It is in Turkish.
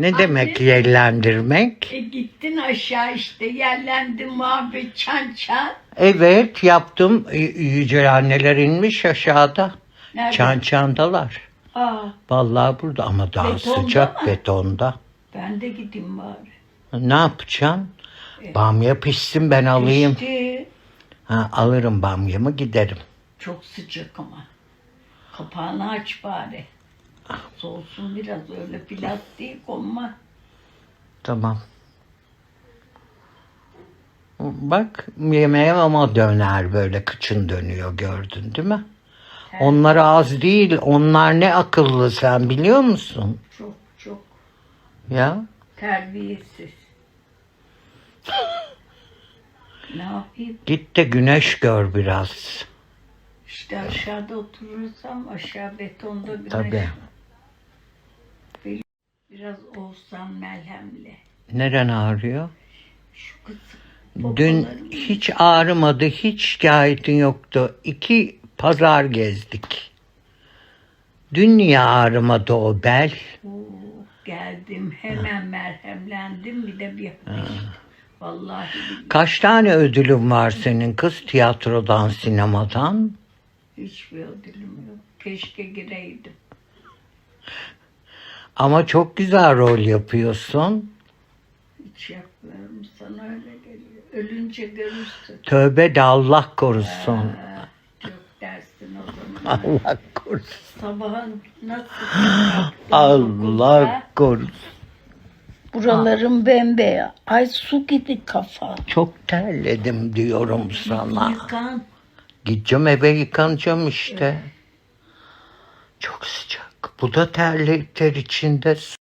Ne demek yerlendirmek? E gittin aşağı işte yerlendin muhabbet çan çan. Evet yaptım. Yüce anneler inmiş aşağıda. Nerede? Çan çandalar. Aa, Vallahi burada ama daha Betonda sıcak mı? betonda. ben de gideyim bari. Ne yapacaksın? Bamya pişsin ben alayım. İşte Ha, alırım bamyamı giderim. çok sıcak ama. Kapağını aç bari. Soğusun biraz öyle plastik olma. Tamam. Bak yemeğe ama döner böyle kıçın dönüyor gördün değil mi? Onlar az değil. Onlar ne akıllı sen biliyor musun? Çok çok Ya terbiyesiz. ne yapayım? git de güneş gör biraz. İşte aşağıda oturursam aşağı betonda güneş. Tabii. Biraz olsam melhemle. Neren ağrıyor? Şu kısım. Dün popolarım. hiç ağrımadı, hiç şikayetin yoktu. İki pazar gezdik. Dün niye ağrımadı o bel? Oo, geldim hemen merhemlendim bir de bir. Vallahi Kaç tane ödülün var senin kız tiyatrodan, sinemadan? hiçbir ödülüm yok. Keşke gireydim. Ama çok güzel rol yapıyorsun. Hiç yapmıyorum sana öyle geliyor. Ölünce görürsün. Tövbe de Allah korusun. Ha, Yok dersin o zaman. Allah korusun. Sabahın nasıl Allah korusun. Buralarım bembeyaz. Ay su gibi kafa. Çok terledim diyorum sana. Yıkan. Gideceğim eve yıkanacağım işte. Çok sıcak. Bu da terli ter içinde